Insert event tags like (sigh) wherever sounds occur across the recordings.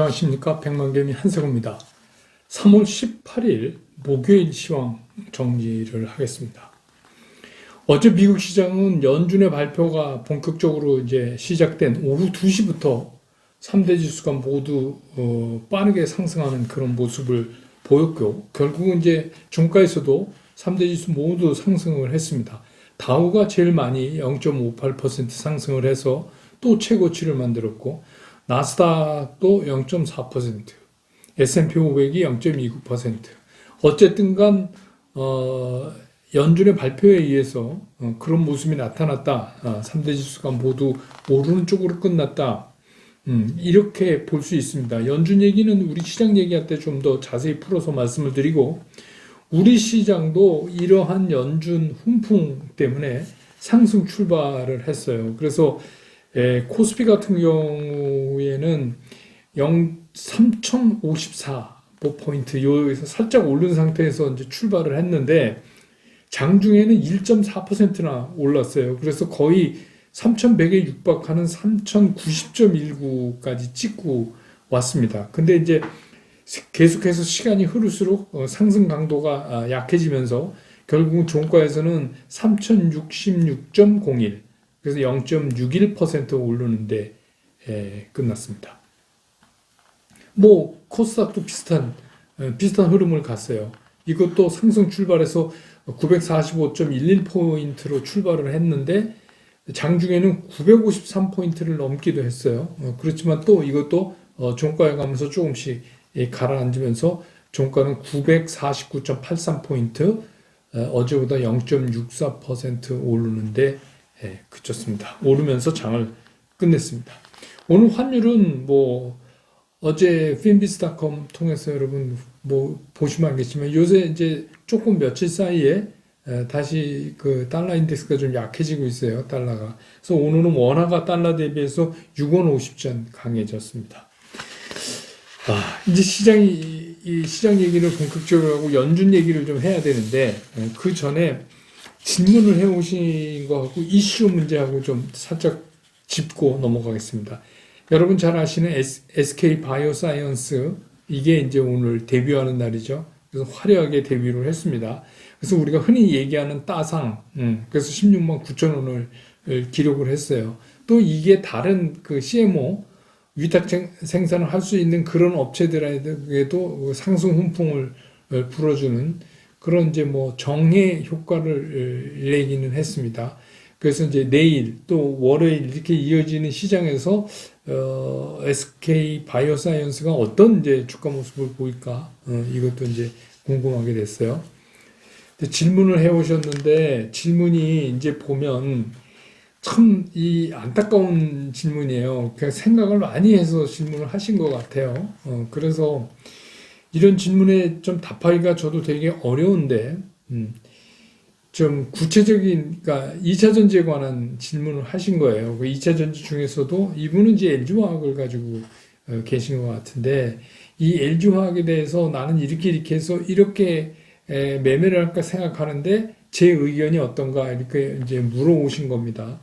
안녕하십니까 백만개미 한세구입니다. 3월 18일 목요일 시황 정리를 하겠습니다. 어제 미국 시장은 연준의 발표가 본격적으로 이제 시작된 오후 2시부터 3대 지수가 모두 어, 빠르게 상승하는 그런 모습을 보였고 결국은 이제 중가에서도 3대 지수 모두 상승을 했습니다. 다우가 제일 많이 0.58% 상승을 해서 또 최고치를 만들었고 나스닥도 0.4%, S&P 500이 0.29%. 어쨌든 간 어, 연준의 발표에 의해서 어, 그런 모습이 나타났다. 어, 3대 지수가 모두 오르는 쪽으로 끝났다. 음, 이렇게 볼 수 있습니다. 연준 얘기는 우리 시장 얘기할 때 좀 더 자세히 풀어서 말씀을 드리고 우리 시장도 이러한 연준 훈풍 때문에 상승 출발을 했어요. 그래서 에, 코스피 같은 경우에는 0, 3054 포인트 여기서 살짝 오른 상태에서 이제 출발을 했는데 장중에는 1.4%나 올랐어요. 그래서 거의 3,100에 육박하는 3,090.19까지 찍고 왔습니다. 근데 이제 계속해서 시간이 흐를수록 어, 상승 강도가 아, 약해지면서 결국 종가에서는 3,066.01 그래서 0.61% 오르는데 에, 끝났습니다. 뭐 코스닥도 비슷한 에, 비슷한 흐름을 갔어요. 이것도 상승 출발해서 945.11포인트로 출발을 했는데 장중에는 953포인트를 넘기도 했어요. 어, 그렇지만 또 이것도 어, 종가에 가면서 조금씩 예, 가라앉으면서 종가는 949.83포인트 어, 어제보다 0.64% 오르는데 예, 그쳤습니다. 오르면서 장을 끝냈습니다. 오늘 환율은 뭐 어제 finbiz.com 통해서 여러분 뭐 보시면 알겠지만 요새 이제 조금 며칠 사이에 에, 다시 그 달러 인덱스가 좀 약해지고 있어요. 달러가. 그래서 오늘은 원화가 달러 대비해서 6원 50전 강해졌습니다. 아, 이제 시장이 이 시장 얘기를 본격적으로 하고 연준 얘기를 좀 해야 되는데 에, 그 전에 질문을 해 오신 거하고 이슈 문제하고 좀 살짝 짚고 넘어가겠습니다. 여러분 잘 아시는 SK 바이오사이언스 이게 이제 오늘 데뷔하는 날이죠. 그래서 화려하게 데뷔를 했습니다. 그래서 우리가 흔히 얘기하는 따상, 음, 그래서 16만 9천 원을 기록을 했어요. 또 이게 다른 그 CMO 위탁 생산을 할 수 있는 그런 업체들에게도 상승 훈풍을 불어주는 그런 이제 뭐 정해 효과를 내기는 했습니다. 그래서 이제 내일 또 월요일 이렇게 이어지는 시장에서 어, SK 바이오사이언스가 어떤 이제 주가 모습을 보일까 어, 이것도 이제 궁금하게 됐어요. 질문을 해오셨는데 질문이 이제 보면 참 이 안타까운 질문이에요. 그냥 생각을 많이 해서 질문을 하신 것 같아요. 어, 그래서 이런 질문에 좀 답하기가 저도 되게 어려운데 음, 좀 구체적인 그러니까 2차 전지에 관한 질문을 하신 거예요. 그 2차 전지 중에서도 이분은 이제 LG화학을 가지고 어, 계신 것 같은데 이 LG화학에 대해서 나는 이렇게 이렇게 해서 이렇게 에, 매매를 할까 생각하는데 제 의견이 어떤가 이렇게 이제 물어오신 겁니다.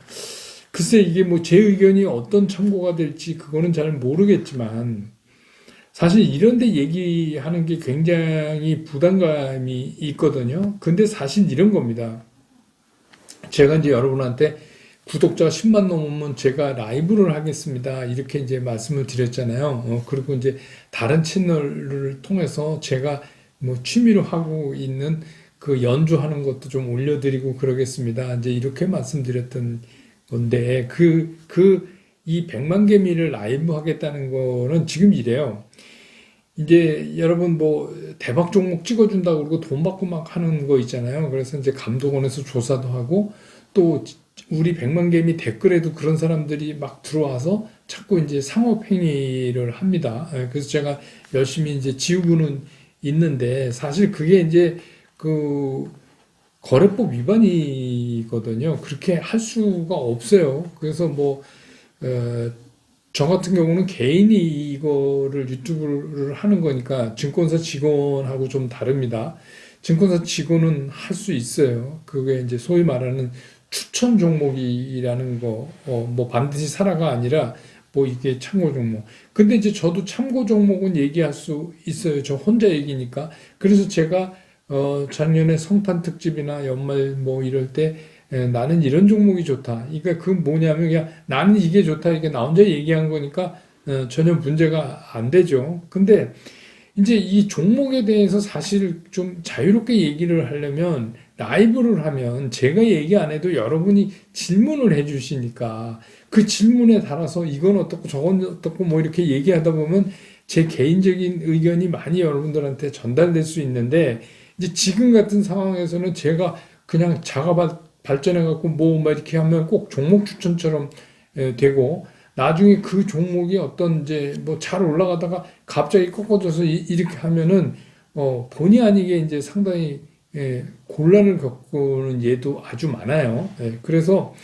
글쎄 이게 뭐 제 의견이 어떤 참고가 될지 그거는 잘 모르겠지만 사실 이런 데 얘기하는 게 굉장히 부담감이 있거든요. 근데 사실 이런 겁니다. 제가 이제 여러분한테 구독자 10만 넘으면 제가 라이브를 하겠습니다. 이렇게 이제 말씀을 드렸잖아요. 어, 그리고 이제 다른 채널을 통해서 제가 뭐 취미로 하고 있는 그 연주하는 것도 좀 올려드리고 그러겠습니다. 이제 이렇게 말씀드렸던 건데 그, 그, 이 100만 개미를 라이브 하겠다는 거는 지금 이래요. 이제 여러분 뭐 대박 종목 찍어준다고 그러고 돈 받고 막 하는 거 있잖아요. 그래서 이제 감독원에서 조사도 하고 또 우리 100만 개미 댓글에도 그런 사람들이 막 들어와서 자꾸 이제 상업 행위를 합니다. 예, 그래서 제가 열심히 이제 지우고는 있는데 사실 그게 이제 그 거래법 위반이거든요. 그렇게 할 수가 없어요. 그래서 뭐 어, 저 같은 경우는 개인이 이거를 유튜브를 하는 거니까 증권사 직원하고 좀 다릅니다. 증권사 직원은 할 수 있어요. 그게 이제 소위 말하는 추천 종목이라는 거, 어, 뭐 반드시 사라가 아니라 뭐 이게 참고 종목. 근데 이제 저도 참고 종목은 얘기할 수 있어요. 저 혼자 얘기니까. 그래서 제가 어 작년에 성판 특집이나 연말 뭐 이럴 때 에, 나는 이런 종목이 좋다. 그러니까 그 뭐냐면 그냥 나는 이게 좋다. 이게 나 혼자 얘기한 거니까 어, 전혀 문제가 안 되죠. 근데 이제 이 종목에 대해서 사실 좀 자유롭게 얘기를 하려면 라이브를 하면 제가 얘기 안 해도 여러분이 질문을 해 주시니까 그 질문에 따라서 이건 어떻고 저건 어떻고 뭐 이렇게 얘기하다 보면 제 개인적인 의견이 많이 여러분들한테 전달될 수 있는데 이제 지금 같은 상황에서는 제가 그냥 발- 발전해 갖고 뭐 막 이렇게 하면 꼭 종목 추천처럼 에, 되고 나중에 그 종목이 어떤 이제 뭐 잘 올라가다가 갑자기 꺾어져서 이- 이렇게 하면은 어 본의 아니게 이제 상당히 예, 곤란을 겪는 예도 아주 많아요. 예, 그래서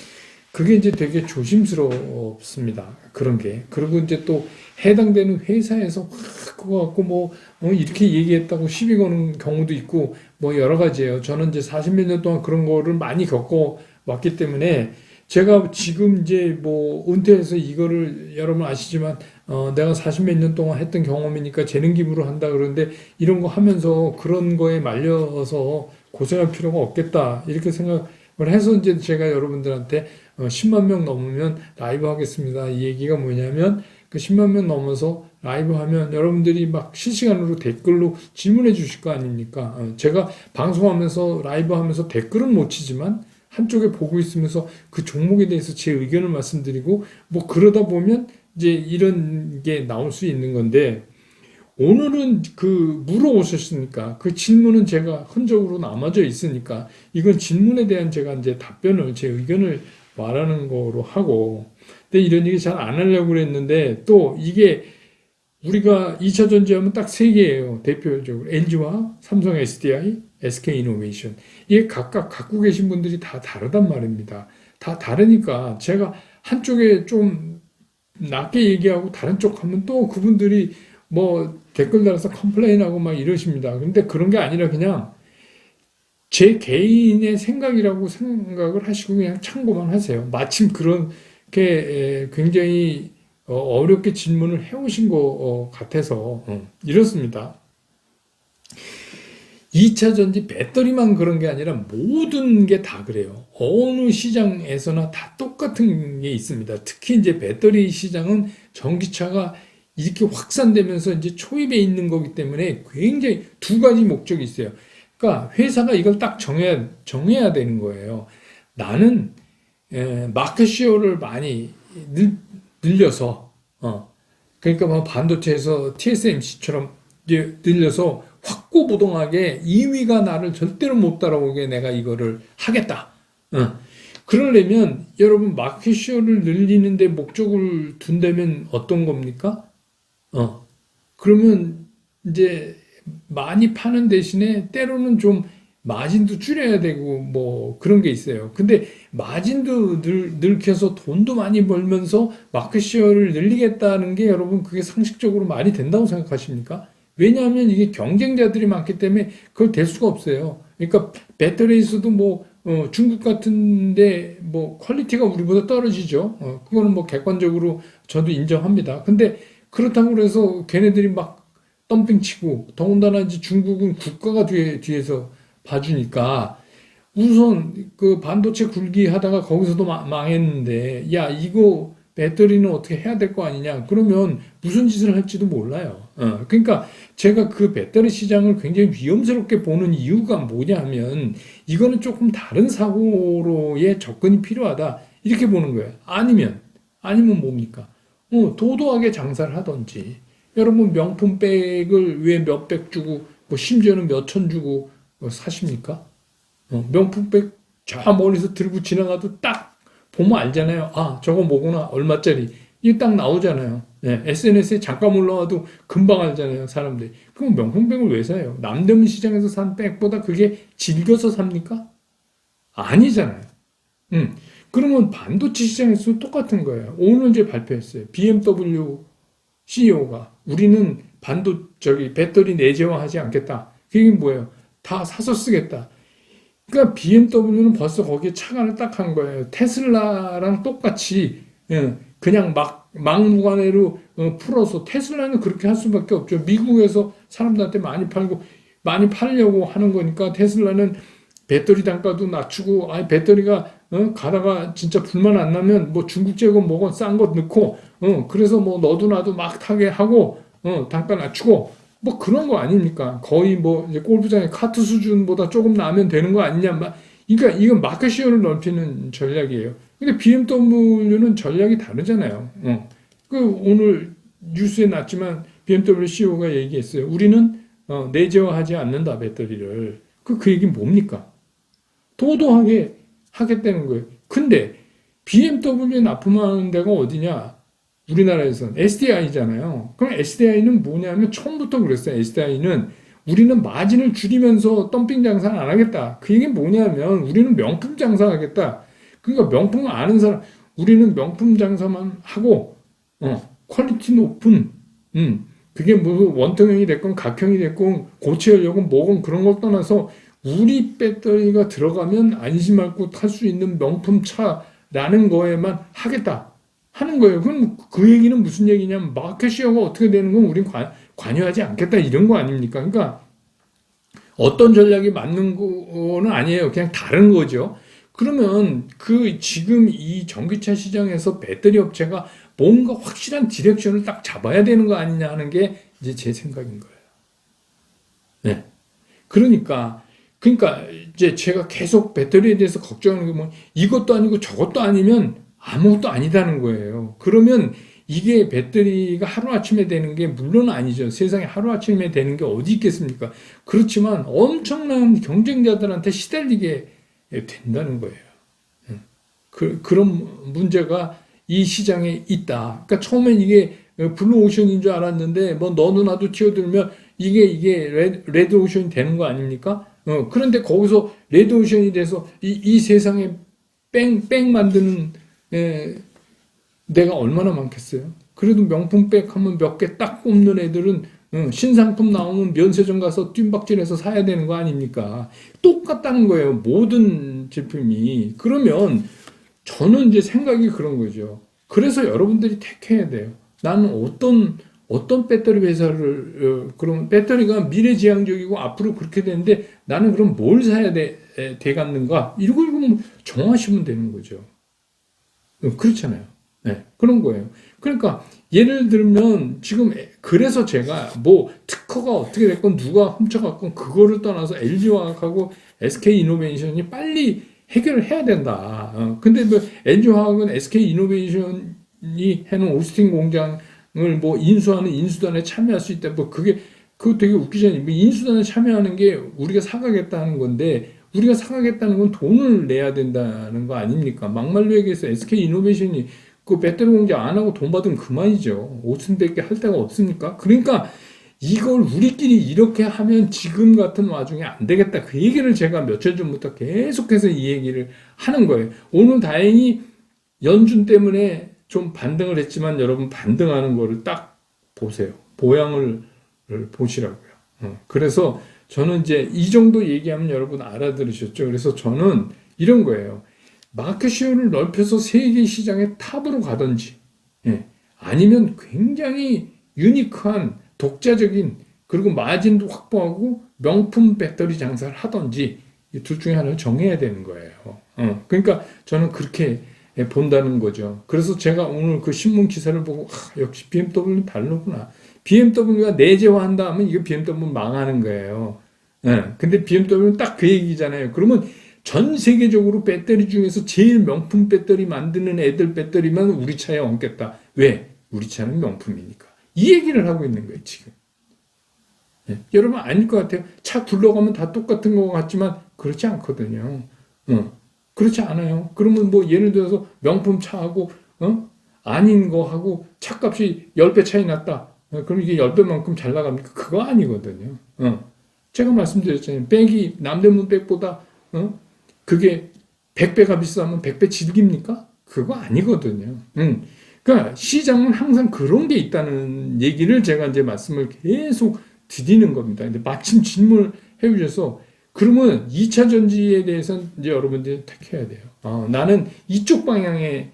그게 이제 되게 조심스럽습니다. 그런 게. 그리고 이제 또 해당되는 회사에서 확 그거 갖고 뭐, 어, 이렇게 얘기했다고 시비 거는 경우도 있고 뭐 여러 가지예요. 저는 이제 40몇 년 동안 그런 거를 많이 겪어 왔기 때문에 제가 지금 이제 뭐 은퇴해서 이거를 여러분 아시지만 어, 내가 40몇 년 동안 했던 경험이니까 재능 기부를 한다 그러는데 이런 거 하면서 그런 거에 말려서 고생할 필요가 없겠다 이렇게 생각을 해서 이제 제가 여러분들한테 어, 10만 명 넘으면 라이브 하겠습니다. 이 얘기가 뭐냐면 그 10만 명 넘어서 라이브 하면 여러분들이 막 실시간으로 댓글로 질문해 주실 거 아닙니까? 어, 제가 방송하면서 라이브 하면서 댓글은 못 치지만 한쪽에 보고 있으면서 그 종목에 대해서 제 의견을 말씀드리고 뭐 그러다 보면 이제 이런 게 나올 수 있는 건데 오늘은 그 물어오셨으니까 그 질문은 제가 흔적으로 남아져 있으니까 이건 질문에 대한 제가 이제 답변을 제 의견을 말하는 거로 하고 근데 이런 얘기 잘 안 하려고 그랬는데 또 이게 우리가 2차 전지하면 딱 세 개예요. 대표적으로 LG와 삼성 SDI, SK 이노베이션. 이게 각각 갖고 계신 분들이 다 다르단 말입니다. 다 다르니까 제가 한쪽에 좀 낮게 얘기하고 다른 쪽 하면 또 그분들이 뭐 댓글 달아서 컴플레인하고 막 이러십니다. 근데 그런 게 아니라 그냥 제 개인의 생각이라고 생각을 하시고 그냥 참고만 하세요. 마침 그렇게 에, 굉장히 어, 어렵게 질문을 해오신 것 어, 같아서 어, 이렇습니다. 2차 전지 배터리만 그런 게 아니라 모든 게 다 그래요. 어느 시장에서나 다 똑같은 게 있습니다. 특히 이제 배터리 시장은 전기차가 이렇게 확산되면서 이제 초입에 있는 거기 때문에 굉장히 두 가지 목적이 있어요. 그러니까 회사가 이걸 딱 정해야, 정해야 되는 거예요. 나는 에, 마켓 시어를 많이 늘, 늘려서 어 그러니까 뭐 반도체에서 TSMC처럼 늘려서 확고부동하게 2위가 나를 절대로 못 따라오게 내가 이거를 하겠다. 어. 그러려면 여러분 마켓시어를 늘리는데 목적을 둔다면 어떤 겁니까? 어. 그러면 이제 많이 파는 대신에 때로는 좀 마진도 줄여야 되고 뭐 그런 게 있어요. 근데 마진도 늘, 늘켜서 돈도 많이 벌면서 마켓시어를 늘리겠다는 게 여러분 그게 상식적으로 말이 된다고 생각하십니까? 왜냐하면 이게 경쟁자들이 많기 때문에 그걸 될 수가 없어요. 그러니까 배터리에서도 뭐 어, 중국 같은데 뭐 퀄리티가 우리보다 떨어지죠. 어, 그거는 뭐 객관적으로 저도 인정합니다. 근데 그렇다고 그래서 걔네들이 막 덤핑 치고 더군다나 이제 중국은 국가가 뒤에 뒤에서 봐주니까 우선 그 반도체 굴기 하다가 거기서도 마- 망했는데 야 이거 배터리는 어떻게 해야 될 거 아니냐 그러면 무슨 짓을 할지도 몰라요. 어, 그러니까 제가 그 배터리 시장을 굉장히 위험스럽게 보는 이유가 뭐냐 하면 이거는 조금 다른 사고로의 접근이 필요하다 이렇게 보는 거예요. 아니면 아니면 뭡니까? 어, 도도하게 장사를 하든지 여러분 명품 백을 왜 몇백 주고 뭐 심지어는 몇 천 주고 어, 사십니까? 어, 명품백 저 멀리서 들고 지나가도 딱 보면 알잖아요. 아, 저거 뭐구나. 얼마짜리. 이게 딱 나오잖아요. 네, SNS에 잠깐 올라와도 금방 알잖아요. 사람들이. 그럼 명품백을 왜 사요? 남대문 시장에서 산 백보다 그게 질겨서 삽니까? 아니잖아요. 음. 그러면 반도체 시장에서도 똑같은 거예요. 오늘 이제 발표했어요. BMW CEO가 우리는 반도 저기 배터리 내재화하지 않겠다. 그게 뭐예요? 다 사서 쓰겠다. 그러니까 BMW는 벌써 거기에 착안을 딱 한 거예요. 테슬라랑 똑같이 예, 그냥 막 막무가내로 어, 풀어서 테슬라는 그렇게 할 수밖에 없죠. 미국에서 사람들한테 많이 팔고 많이 팔려고 하는 거니까 테슬라는 배터리 단가도 낮추고 아니 배터리가 어, 가다가 진짜 불만 안 나면 뭐 중국 제고 뭐건 싼거 넣고 어, 그래서 뭐 너도 나도 막 타게 하고 어, 단가 낮추고 뭐 그런 거 아닙니까? 거의 뭐 이제 골프장의 카트 수준보다 조금 나면 되는 거 아니냐 막 그러니까 이건 마켓 시어를 넓히는 전략이에요. 근데 BMW는 전략이 다르잖아요. 어. 그 오늘 뉴스에 났지만 BMW CEO가 얘기했어요. 우리는 어, 내재화하지 않는다 배터리를. 그그 얘기는 뭡니까? 도도하게 하겠다는 거예요. 근데 BMW에 납품하는 데가 어디냐? 우리나라에서는 SDI잖아요. 그럼 SDI는 뭐냐면 처음부터 그랬어요. SDI는 우리는 마진을 줄이면서 덤핑 장사는 안 하겠다. 그 얘기는 뭐냐면 우리는 명품 장사하겠다. 그러니까 명품을 아는 사람, 우리는 명품 장사만 하고, 어, 퀄리티 높은, 음, 그게 뭐 원통형이 됐건 각형이 됐건 고체 연료건 뭐건 그런 걸 떠나서 우리 배터리가 들어가면 안심할 곳탈수 있는 명품 차라는 거에만 하겠다 하는 거예요. 그럼 그 얘기는 무슨 얘기냐면 마켓 시어가 어떻게 되는 건 우린 관, 관여하지 않겠다 이런 거 아닙니까? 그러니까 어떤 전략이 맞는 거는 아니에요. 그냥 다른 거죠. 그러면 그 지금 이 전기차 시장에서 배터리 업체가 뭔가 확실한 디렉션을 딱 잡아야 되는 거 아니냐 하는 게 이제 제 생각인 거예요. 네. 그러니까 그러니까 이제 제가 계속 배터리에 대해서 걱정하는 게뭐 이것도 아니고 저것도 아니면 아무것도 아니다는 거예요. 그러면 이게 배터리가 하루아침에 되는 게 물론 아니죠. 세상에 하루아침에 되는 게 어디 있겠습니까? 그렇지만 엄청난 경쟁자들한테 시달리게 된다는 거예요. 그, 그런 문제가 이 시장에 있다. 그러니까 처음엔 이게 블루오션인 줄 알았는데 뭐 너도 나도 튀어들면 이게 이게 레드, 레드오션이 되는 거 아닙니까? 어, 그런데 거기서 레드오션이 돼서 이, 이 세상에 뺑, 뺑 만드는 에, 내가 얼마나 많겠어요? 그래도 명품 백 하면 몇 개 딱 꼽는 애들은 어, 신상품 나오면 면세점 가서 뜀박질해서 사야 되는 거 아닙니까? 똑같다는 거예요. 모든 제품이. 그러면 저는 이제 생각이 그런 거죠. 그래서 여러분들이 택해야 돼요. 나는 어떤 어떤 배터리 회사를 어, 그럼 배터리가 미래지향적이고 앞으로 그렇게 되는데 나는 그럼 뭘 사야 돼 되겠는가? 이거 이거 뭐 정하시면 되는 거죠. 어, 그렇잖아요. 네, 그런 거예요. 그러니까 예를 들면 지금 그래서 제가 뭐 특허가 어떻게 됐건 누가 훔쳐갔건 그거를 떠나서 LG화학하고 SK이노베이션이 빨리 해결을 해야 된다. 어, 근데 뭐 LG화학은 SK이노베이션이 해놓은 오스틴 공장을 뭐 인수하는 인수단에 참여할 수 있다. 뭐 그게 그거 되게 웃기잖아요. 뭐 인수단에 참여하는 게 우리가 사가겠다는 건데 우리가 사가겠다는 건 돈을 내야 된다는 거 아닙니까? 막말로 얘기해서 SK이노베이션이 그 배터리 공장 안 하고 돈 받으면 그만이죠. 5천0 0개할 데가 없으니까. 그러니까 이걸 우리끼리 이렇게 하면 지금 같은 와중에 안 되겠다. 그 얘기를 제가 며칠 전부터 계속해서 이 얘기를 하는 거예요. 오늘 다행히 연준 때문에 좀 반등을 했지만 여러분 반등하는 거를 딱 보세요. 보양을 보시라고요. 어, 그래서 저는 이제 이 정도 얘기하면 여러분 알아들으셨죠. 그래서 저는 이런 거예요. 마켓 시어를 넓혀서 세계 시장의 탑으로 가든지, 예. 아니면 굉장히 유니크한 독자적인 그리고 마진도 확보하고 명품 배터리 장사를 하든지 이 둘 중에 하나를 정해야 되는 거예요. 어. 그러니까 저는 그렇게 본다는 거죠. 그래서 제가 오늘 그 신문 기사를 보고 아, 역시 BMW 다르구나. BMW가 내재화한다 하면 이거 BMW 망하는 거예요. 예. 근데 BMW는 딱 그 얘기잖아요. 그러면 전 세계적으로 배터리 중에서 제일 명품 배터리 만드는 애들 배터리만 우리 차에 얹겠다. 왜? 우리 차는 명품이니까. 이 얘기를 하고 있는 거예요, 지금. 예. 여러분 아닐 것 같아요. 차 굴러가면 다 똑같은 것 같지만 그렇지 않거든요. 어. 그렇지 않아요. 그러면 뭐 예를 들어서 명품 차하고 어? 아닌 거하고 차값이 10배 차이 났다. 어, 그럼 이게 10배만큼 잘 나갑니까? 그거 아니거든요. 어. 제가 말씀드렸잖아요. 백이 남대문 백보다 어? 그게 100배가 비싸면 100배 즐깁니까? 그거 아니거든요. 음. 그러니까 시장은 항상 그런 게 있다는 얘기를 제가 이제 말씀을 계속 드리는 겁니다. 근데 마침 질문을 해 주셔서 그러면 2차 전지에 대해서는 이제 여러분들이 택해야 돼요. 어, 나는 이쪽 방향의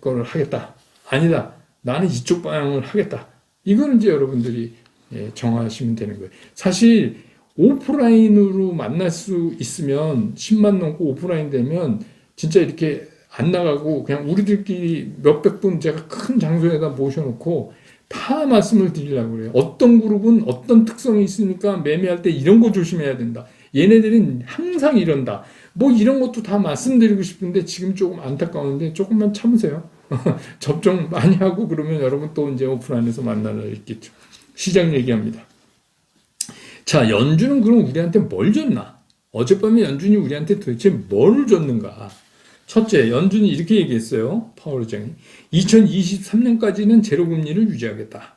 걸 하겠다. 아니다. 나는 이쪽 방향을 하겠다. 이거는 이제 여러분들이 예, 정하시면 되는 거예요. 사실 오프라인으로 만날 수 있으면 10만 넘고 오프라인 되면 진짜 이렇게 안 나가고 그냥 우리들끼리 몇백 분 제가 큰 장소에다 모셔놓고 다 말씀을 드리려고 그래요. 어떤 그룹은 어떤 특성이 있으니까 매매할 때 이런 거 조심해야 된다. 얘네들은 항상 이런다. 뭐 이런 것도 다 말씀드리고 싶은데 지금 조금 안타까운데 조금만 참으세요. (laughs) 접종 많이 하고 그러면 여러분 또 이제 오프라인에서 만날 날 있겠죠. 시장 얘기합니다. 자, 연준은 그럼 우리한테 뭘 줬나? 어젯밤에 연준이 우리한테 도대체 뭘 줬는가? 첫째, 연준이 이렇게 얘기했어요. 파월 의장이. 2023년까지는 제로금리를 유지하겠다.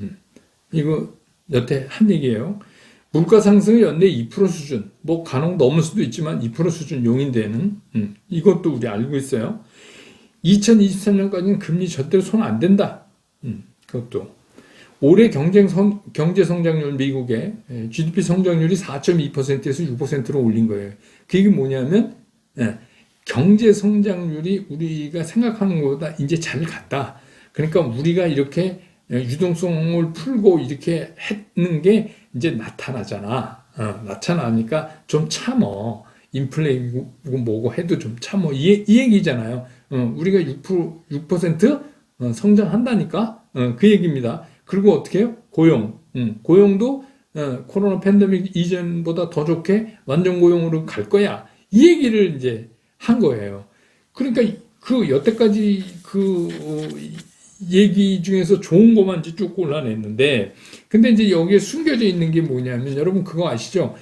음, 이거 여태 한 얘기예요. 물가 상승이 연내 2% 수준, 뭐 간혹 넘을 수도 있지만 2% 수준 용인되는 음, 이것도 우리 알고 있어요. 2023년까지는 금리 절대로 손 안 된다. 음, 그것도 올해 경쟁 성, 경제 성장률 미국의 예, GDP 성장률이 4.2%에서 6%로 올린 거예요. 그 얘기 뭐냐면 예, 경제 성장률이 우리가 생각하는 것보다 이제 잘 갔다. 그러니까 우리가 이렇게 예, 유동성을 풀고 이렇게 했는 게 이제 나타나잖아. 어, 나타나니까 좀 참어. 인플레이고 뭐고 해도 좀 참어. 이, 이 얘기잖아요. 어, 우리가 6%, 6% 어, 성장한다니까? 어, 그 얘기입니다. 그리고 어떻게 해요? 고용. 음, 고용도 어, 코로나 팬데믹 이전보다 더 좋게 완전 고용으로 갈 거야. 이 얘기를 이제 한 거예요. 그러니까 그 여태까지 그 어, 얘기 중에서 좋은 것만 쭉 골라냈는데, 근데 이제 여기에 숨겨져 있는 게 뭐냐면, 여러분 그거 아시죠?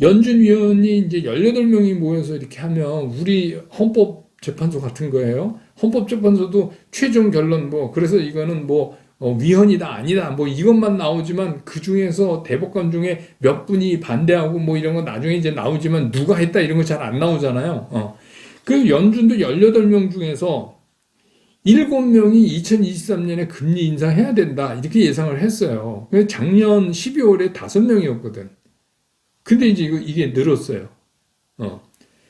연준 위원이 이제 18명이 모여서 이렇게 하면, 우리 헌법재판소 같은 거예요. 헌법재판소도 최종 결론 뭐, 그래서 이거는 뭐, 어, 위헌이다, 아니다, 뭐 이것만 나오지만 그 중에서 대법관 중에 몇 분이 반대하고 뭐 이런 거 나중에 이제 나오지만 누가 했다 이런 거 잘 안 나오잖아요. 어. 그 연준도 18명 중에서 7명이 2023년에 금리 인상해야 된다. 이렇게 예상을 했어요. 작년 12월에 5명이었거든. 근데 이제 이거, 이게 늘었어요. 어.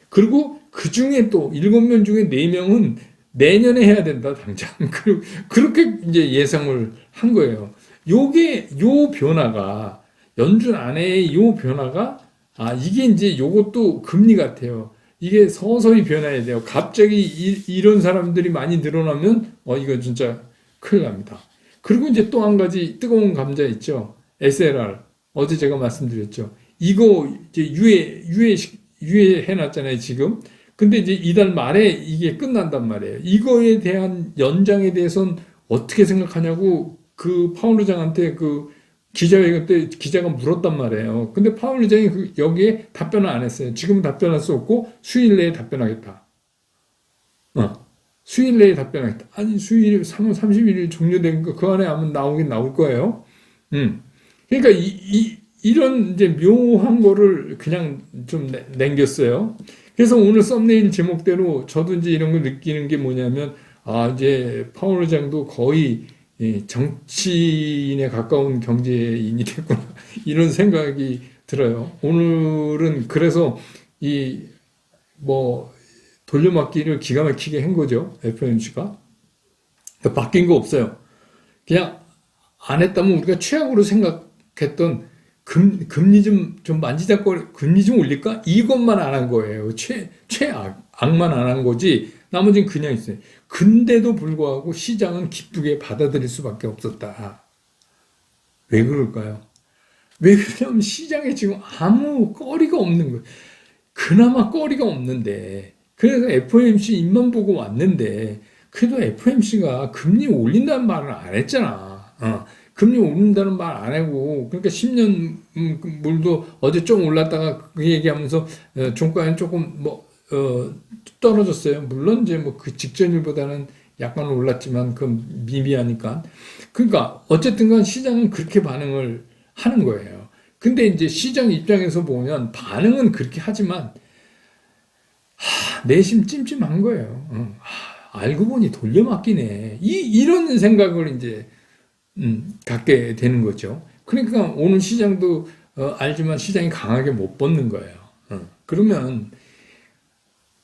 그리고 그 중에 또 7명 중에 4명은 내년에 해야 된다, 당장. (laughs) 그- 그렇게 이제 예상을 한 거예요. 요게, 요 변화가, 연준 안에 요 변화가, 아, 이게 이제 요것도 금리 같아요. 이게 서서히 변해야 돼요. 갑자기 이, 런 사람들이 많이 늘어나면, 어, 이거 진짜 큰일 납니다. 그리고 이제 또 한 가지 뜨거운 감자 있죠. SLR. 어제 제가 말씀드렸죠. 이거 이제 유예, 유예, 유예해 놨잖아요, 지금. 근데 이제 이달 말에 이게 끝난단 말이에요. 이거에 대한 연장에 대해서는 어떻게 생각하냐고 그 파울 의장한테 그 기자회견 때 기자가 물었단 말이에요. 근데 파울 의장이 그 여기에 답변을 안 했어요. 지금 답변할 수 없고 수일 내에 답변하겠다. 어. 수일 내에 답변하겠다. 아니 수일 3월 31일 종료된 거 그 안에 아마 나오긴 나올 거예요. 음. 그러니까 이, 이 이런 이제 묘한 거를 그냥 좀 내- 남겼어요. 그래서 오늘 썸네일 제목대로 저도 이제 이런 걸 느끼는 게 뭐냐면 아 이제 파월 의장도 거의 예, 정치인에 가까운 경제인이 됐구나 (laughs) 이런 생각이 들어요. 오늘은 그래서 이 뭐 돌려막기를 기가 막히게 한 거죠 FOMC가 바뀐 거 없어요. 그냥 안 했다면 우리가 최악으로 생각했던 금, 금리 좀, 좀 만지작거리, 금리 좀 올릴까? 이것만 안 한 거예요. 최, 최악, 악만 안 한 거지. 나머지는 그냥 있어요. 근데도 불구하고 시장은 기쁘게 받아들일 수밖에 없었다. 왜 그럴까요? 왜 그러냐면 시장에 지금 아무 거리가 없는 거예요. 그나마 거리가 없는데. 그래서 FOMC 입만 보고 왔는데, 그래도 FOMC가 금리 올린다는 말을 안 했잖아. 어. 금리 오른다는 말 안 하고 그러니까 10년 음, 그 물도 어제 좀 올랐다가 그 얘기하면서 어, 종가는 조금 뭐 어, 떨어졌어요. 물론 이제 뭐 그 직전일보다는 약간 올랐지만 그 미미하니까 그러니까 어쨌든간 시장은 그렇게 반응을 하는 거예요. 근데 이제 시장 입장에서 보면 반응은 그렇게 하지만 하, 내심 찜찜한 거예요. 어, 하, 알고 보니 돌려막기네. 이 이런 생각을 이제 음, 갖게 되는 거죠. 그러니까 오늘 시장도 어, 알지만 시장이 강하게 못 벗는 거예요. 어, 그러면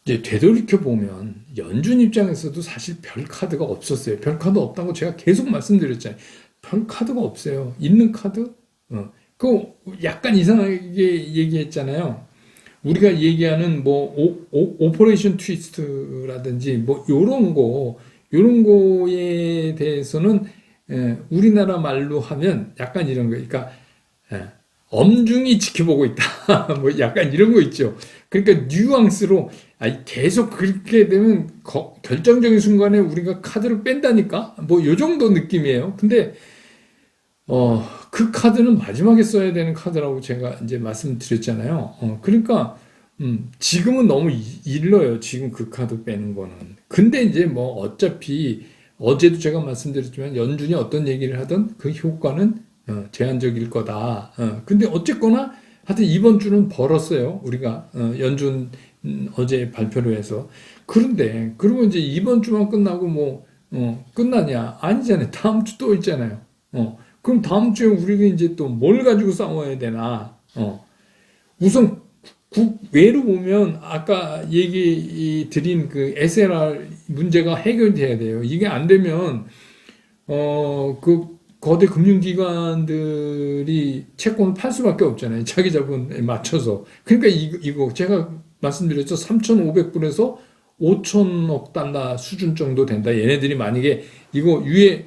이제 되돌이켜 보면 연준 입장에서도 사실 별 카드가 없었어요. 별 카드 없다고 제가 계속 말씀드렸잖아요. 별 카드가 없어요. 있는 카드? 어. 그 약간 이상하게 얘기했잖아요. 우리가 얘기하는 뭐 오, 오, 오퍼레이션 트위스트라든지 뭐 요런 거 요런 거에 대해서는 예, 우리나라 말로 하면 약간 이런 거 그러니까 예, 엄중히 지켜보고 있다. (laughs) 뭐 약간 이런 거 있죠. 그러니까 뉘앙스로 아니, 계속 그렇게 되면 거- 결정적인 순간에 우리가 카드를 뺀다니까? 뭐 요 정도 느낌이에요. 근데 어, 그 카드는 마지막에 써야 되는 카드라고 제가 이제 말씀드렸잖아요. 어, 그러니까 음, 지금은 너무 이- 일러요. 지금 그 카드 빼는 거는. 근데 이제 뭐 어차피 어제도 제가 말씀드렸지만 연준이 어떤 얘기를 하든 그 효과는 어, 제한적일 거다. 어, 근데 어쨌거나 하여튼 이번 주는 벌었어요. 우리가 어, 연준 음, 어제 발표를 해서. 그런데 그리고 이제 이번 주만 끝나고 뭐 어, 끝나냐? 아니잖아요. 다음 주 또 있잖아요. 어, 그럼 다음 주에 우리가 이제 또 뭘 가지고 싸워야 되나? 어, 우선 국외로 보면 아까 얘기 드린 그 SLR 문제가 해결돼야 돼요. 이게 안 되면 어 그 거대 금융기관들이 채권을 팔 수밖에 없잖아요. 자기 자본에 맞춰서. 그러니까 이거, 이거 제가 말씀드렸죠. 3,500불에서 5천억 달러 수준 정도 된다. 얘네들이 만약에 이거 유예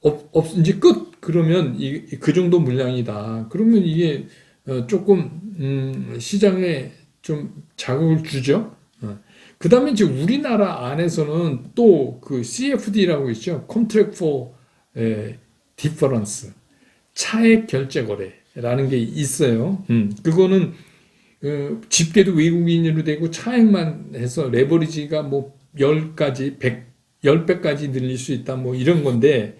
없, 없 이제 끝 그러면 이, 그 정도 물량이다. 그러면 이게 어, 조금 음, 시장에 좀 자극을 주죠. 어. 그 다음에 이제 우리나라 안에서는 또 그 CFD라고 있죠. Contract for 에, Difference 차액 결제 거래라는 게 있어요. 음, 그거는 어, 집계도 외국인으로 되고 차액만 해서 레버리지가 뭐 10가지, 100, 10배까지 늘릴 수 있다 뭐 이런 건데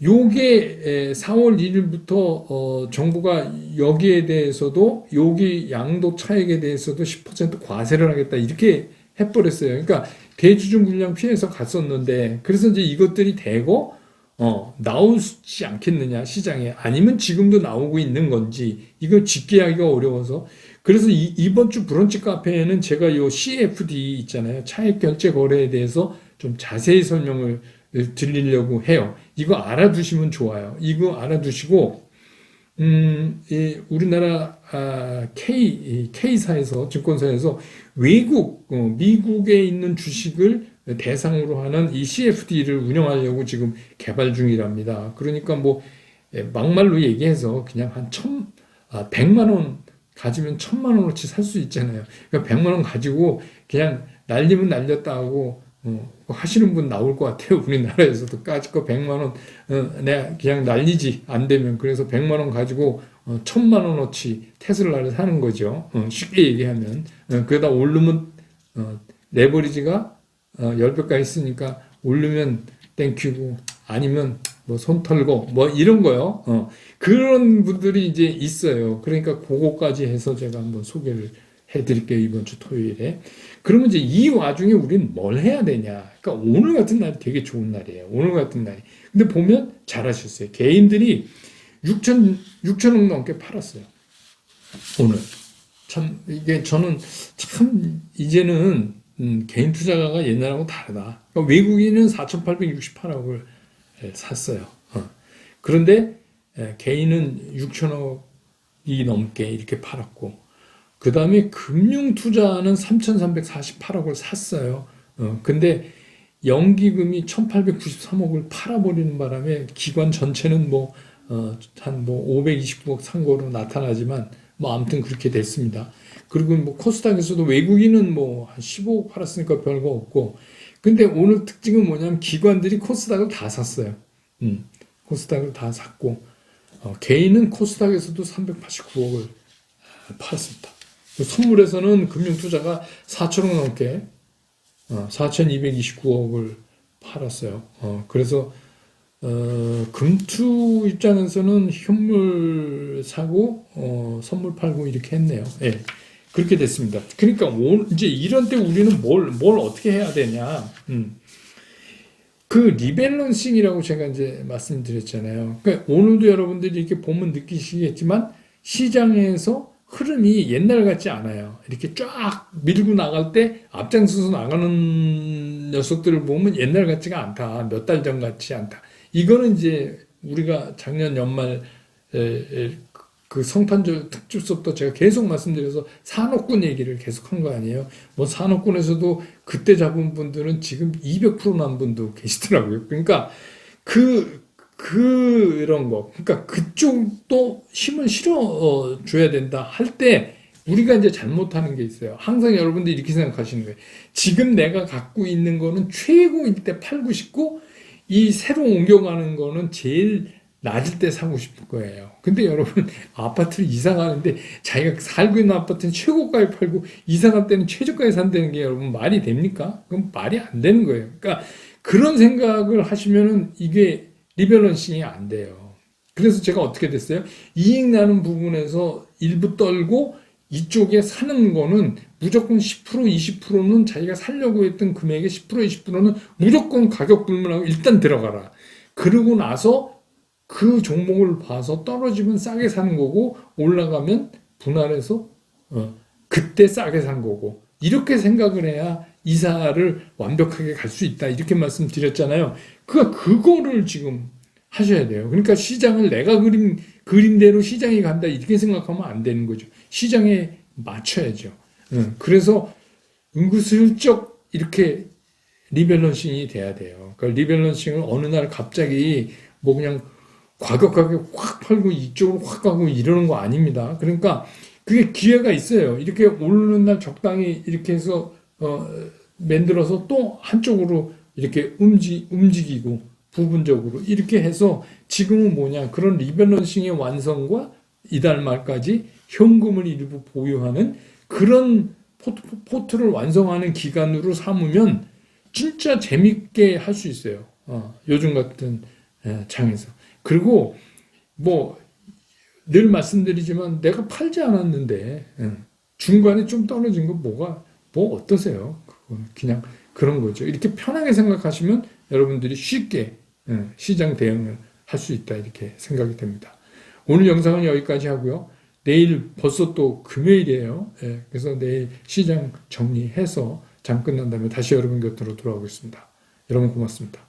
요게 에, 4월 1일부터 어, 정부가 여기에 대해서도 여기 양도 차익에 대해서도 10% 과세를 하겠다 이렇게 해버렸어요. 그러니까 대주주 물량 피해서 갔었는데 그래서 이제 이것들이 되고 어, 나오지 않겠느냐 시장에 아니면 지금도 나오고 있는 건지 이거 집계하기가 어려워서 그래서 이, 이번 주 브런치 카페에는 제가 요 CFD 있잖아요 차액 결제 거래에 대해서 좀 자세히 설명을 드리려고 해요. 이거 알아두시면 좋아요. 이거 알아두시고, 음, 이 우리나라 아, K 이 K사에서 증권사에서 외국 어, 미국에 있는 주식을 대상으로 하는 이 CFD를 운영하려고 지금 개발 중이랍니다. 그러니까 뭐 예, 막말로 얘기해서 그냥 한 천, 아, 백만 원 가지면 천만 원어치 살 수 있잖아요. 그러니까 백만 원 가지고 그냥 날리면 날렸다 하고 어, 하시는 분 나올 것 같아요. (laughs) 우리나라에서도 까짓거 100만 원, 어, 내가 그냥 날리지 안 되면 그래서 100만 원 가지고 어, 1000만 원어치 테슬라를 사는 거죠. 어, 쉽게 얘기하면 어, 그러다 오르면 어, 레버리지가 어, 10배까지 있으니까 오르면 땡큐고 아니면 뭐 손 털고 뭐 이런 거요. 어, 그런 분들이 이제 있어요. 그러니까 그거까지 해서 제가 한번 소개를 해드릴게요. 이번 주 토요일에. 그러면 이제 이 와중에 우리는 뭘 해야 되냐. 그러니까 오늘 같은 날이 되게 좋은 날이에요. 오늘 같은 날이. 근데 보면 잘하셨어요. 개인들이 6천, 6천억 넘게 팔았어요. 오늘. 참, 이게 저는 참, 이제는, 음, 개인 투자가가 옛날하고 다르다. 그러니까 외국인은 4,868억을 샀어요. 어. 그런데 에, 개인은 6천억이 넘게 이렇게 팔았고, 그 다음에 금융 투자는 3,348억을 샀어요. 어, 근데 연기금이 1,893억을 팔아버리는 바람에 기관 전체는 뭐, 어, 한뭐 529억 산 거로 나타나지만 뭐 아무튼 그렇게 됐습니다. 그리고 뭐 코스닥에서도 외국인은 뭐 한 15억 팔았으니까 별거 없고. 근데 오늘 특징은 뭐냐면 기관들이 코스닥을 다 샀어요. 음, 코스닥을 다 샀고, 어, 개인은 코스닥에서도 389억을 팔았습니다. 선물에서는 금융투자가 4천억 넘게 어, 4,229억을 팔았어요. 어, 그래서 어, 금투 입장에서는 현물 사고 어, 선물 팔고 이렇게 했네요. 예. 그렇게 됐습니다. 그러니까 오, 이제 이런 때 우리는 뭘, 뭘 어떻게 해야 되냐. 음. 그 리밸런싱이라고 제가 이제 말씀드렸잖아요. 그러니까 오늘도 여러분들이 이렇게 보면 느끼시겠지만 시장에서 흐름이 옛날 같지 않아요. 이렇게 쫙 밀고 나갈 때 앞장서서 나가는 녀석들을 보면 옛날 같지가 않다. 몇 달 전 같지 않다. 이거는 이제 우리가 작년 연말 그 성탄절 특집 수업도 제가 계속 말씀드려서 산업군 얘기를 계속 한 거 아니에요. 뭐 산업군에서도 그때 잡은 분들은 지금 200%난 분도 계시더라고요. 그러니까 그 그런 거, 그러니까 그쪽도 힘을 실어 줘야 된다 할 때 우리가 이제 잘못하는 게 있어요. 항상 여러분들이 이렇게 생각하시는 거예요. 지금 내가 갖고 있는 거는 최고일 때 팔고 싶고 이 새로 옮겨가는 거는 제일 낮을 때 사고 싶을 거예요. 근데 여러분 아파트를 이사 가는데 자기가 살고 있는 아파트는 최고가에 팔고 이사 갈 때는 최저가에 산다는 게 여러분 말이 됩니까? 그건 말이 안 되는 거예요. 그러니까 그런 생각을 하시면은 이게 리밸런싱이 안 돼요. 그래서 제가 어떻게 됐어요? 이익 나는 부분에서 일부 떨고 이쪽에 사는 거는 무조건 10% 20%는 자기가 살려고 했던 금액의 10% 20%는 무조건 가격 불문하고 일단 들어가라. 그러고 나서 그 종목을 봐서 떨어지면 싸게 사는 거고 올라가면 분할해서 어, 그때 싸게 산 거고 이렇게 생각을 해야 이사를 완벽하게 갈 수 있다 이렇게 말씀드렸잖아요. 그 그거를 지금 하셔야 돼요. 그러니까 시장을 내가 그린 그림대로 시장이 간다 이렇게 생각하면 안 되는 거죠. 시장에 맞춰야죠. 어, 그래서 은근슬쩍 이렇게 리밸런싱이 돼야 돼요. 그러니까 리밸런싱을 어느 날 갑자기 뭐 그냥 과격하게 확 팔고 이쪽으로 확 가고 이러는 거 아닙니다. 그러니까 그게 기회가 있어요. 이렇게 오르는 날 적당히 이렇게 해서 어, 만들어서 또 한쪽으로 이렇게 움직, 움직이고 부분적으로 이렇게 해서 지금은 뭐냐 그런 리밸런싱의 완성과 이달 말까지 현금을 일부 보유하는 그런 포트, 포트를 완성하는 기간으로 삼으면 진짜 재밌게 할 수 있어요. 어, 요즘 같은 예, 장에서. 그리고 뭐 늘 말씀드리지만 내가 팔지 않았는데 예, 중간에 좀 떨어진 거 뭐가 뭐 어떠세요? 그건 그냥 그런 거죠. 이렇게 편하게 생각하시면 여러분들이 쉽게 예, 시장 대응을 할 수 있다 이렇게 생각이 됩니다. 오늘 영상은 여기까지 하고요. 내일 벌써 또 금요일이에요. 예, 그래서 내일 시장 정리해서 장 끝난 다음에 다시 여러분 곁으로 돌아오겠습니다. 여러분 고맙습니다.